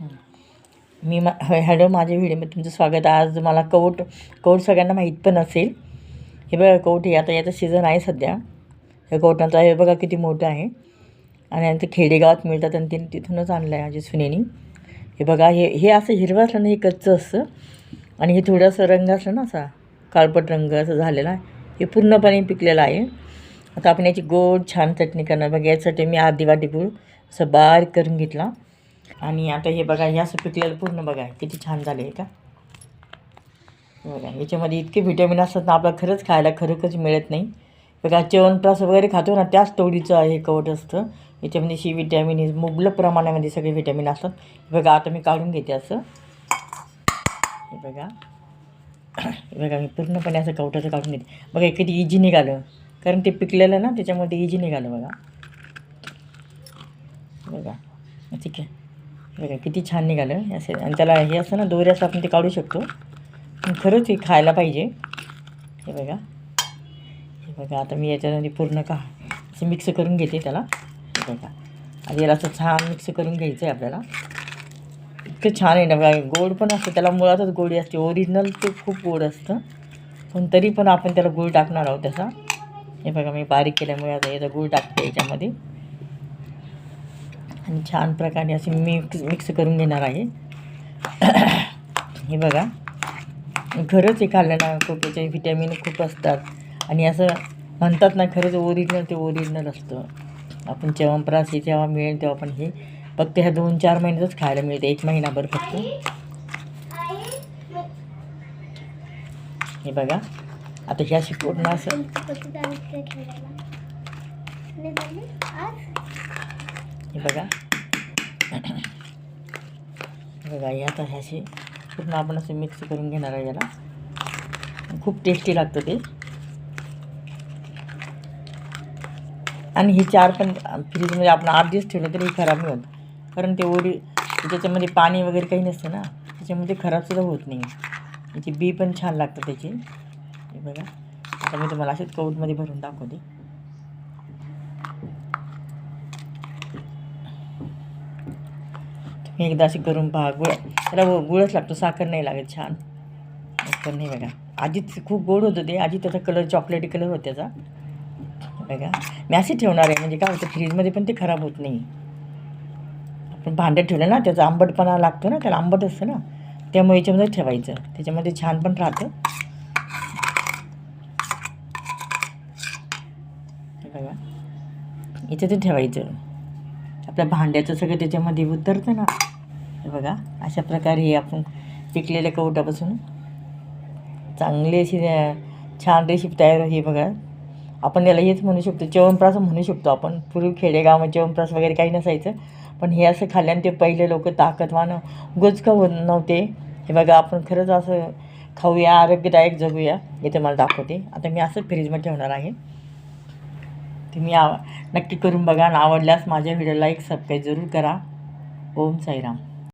मी मा हॅलो माझ्या व्हिडिओमध्ये तुमचं स्वागत. आहे आज मला कौट कौट सगळ्यांना माहीत पण असेल. हे बघा कौट हे आता याचं सीझन आहे सध्या. हे कौटांचं हे बघा किती मोठं आहे. आणि आणि खेडेगावात मिळतात आणि तिने तिथूनच आणलं आहे माझ्या सुनेनी. हे बघा हे हे असं हिरवं असलं ना हे कच्चं असतं आणि हे थोडंसं रंग असलं ना असा काळपट रंग असं झालेला आहे. हे पूर्णपणे पिकलेलं आहे. आता आपण याची गोड छान चटणी करणार. बघा यासाठी मी अर्धी वाटी असं बारीक करून घेतला. आणि आता हे बघा हे असं पिकलेलं पूर्ण बघा किती छान झालं आहे का? बघा याच्यामध्ये इतके व्हिटॅमिन असतात ना आपल्याला खरंच खायला खरोखरच मिळत नाही. बघा च्यवनप्रास वगैरे खातो ना त्याच टोळीचं हे कवट असतं. याच्यामध्ये शी व्हिटॅमिन मुबलक प्रमाणामध्ये सगळे व्हिटॅमिन असतात. बघा आता मी काढून घेते असं. हे बघा. हे बघा मी पूर्णपणे असं कवटाचं काढून घेते. बघा हे किती इजी निघालं. कारण ते पिकलेलं ना त्याच्यामध्ये इजी निघालं बघा. बघा ठीक आहे. बघा किती छान निघालं. असे आणि त्याला हे असं ना दोऱ्याचं आपण ते काढू शकतो. पण खरंच हे खायला पाहिजे. हे बघा. हे बघा आता मी याच्यामध्ये पूर्ण का असं मिक्स करून घेते त्याला. हे बघा. आणि याला असं छान मिक्स करून घ्यायचं आहे आपल्याला. इतकं छान आहे ना बघा. गोड पण असतं त्याला मुळातच गोडी असते. ओरिजिनल ते खूप गोड असतं. पण तरी पण आपण त्याला गूळ टाकणार आहोत त्याचा. हे बघा मी बारीक केल्यामुळे आता याचा गूळ टाकते याच्यामध्ये. आणि छान प्रकारे असे मिक्स मिक्स करून घेणार आहे. हे बघा. खरंच हे खाल्लं ना व्हिटॅमिन खूप असतात. आणि असं म्हणतात ना खरंच ओरिजिनल ते ओरिजिनल असतं. आपण च्यवनप्राश हे जेव्हा मिळेल तेव्हा पण हे फक्त ह्या दोन चार महिन्यातच खायला मिळते. एक महिनाभर फक्त. हे बघा. आता ह्या पूर्ण असं हे बघा. बघा हे आता ह्याशी पूर्ण आपण असं मिक्स करून घेणार आहे याला. खूप टेस्टी लागतं ते. आणि हे चार पण फ्रीजमध्ये आपण आठ दिवस ठेवलं तरी खराब नाही होत. कारण ते ओरी त्याच्यामध्ये पाणी वगैरे काही नसतं ना त्याच्यामध्ये खराबसुद्धा होत नाही. त्याची बी पण छान लागतं त्याची. हे बघा. आता मी तुम्हाला असेच कौटमध्ये भरून दाखवते. हे एकदा अशी करून पहा गुळ त्याला गुळच लागतो साखर नाही लागत छान. पण नाही बघा आधीच खूप गोड होतं ते. आधी त्याचा कलर चॉकलेटी कलर होता त्याचा. बघा मी असे ठेवणार आहे. म्हणजे काय होतं फ्रीजमध्ये पण ते खराब होत नाही. आपण भांड्यात ठेवलं ना त्याचा आंबटपणा लागतो ना त्याला आंबट असतं ना त्यामुळे याच्यामध्ये ठेवायचं. त्याच्यामध्ये छान पण राहतं. बघा इथे ते ठेवायचं. आपल्या भांड्याचं सगळं त्याच्यामध्ये उतरतं ना. हे बघा अशा प्रकारे हे आपण पिकलेल्या कवटापासून चांगली अशी छान रेसिपी तयार हे बघा. आपण याला हेच म्हणू शकतो च्यवनप्रास म्हणू शकतो आपण. पूर्वी खेडेगावामध्ये च्यवनप्रास वगैरे काही नसायचं. पण हे असं खाल्ल्याने ते पहिले लोक ताकदवान गोचका होत नव्हते. हे बघा आपण खरंच असं खाऊया आरोग्यदायक जगूया. हे मला दाखवते. आता मी असं फ्रीजमध्ये ठेवणार आहे. तुम्ही आव नक्की करून बघा आणि आवडल्यास माझ्या व्हिडिओला एक सबस्क्राईब जरूर करा. ओम साईराम.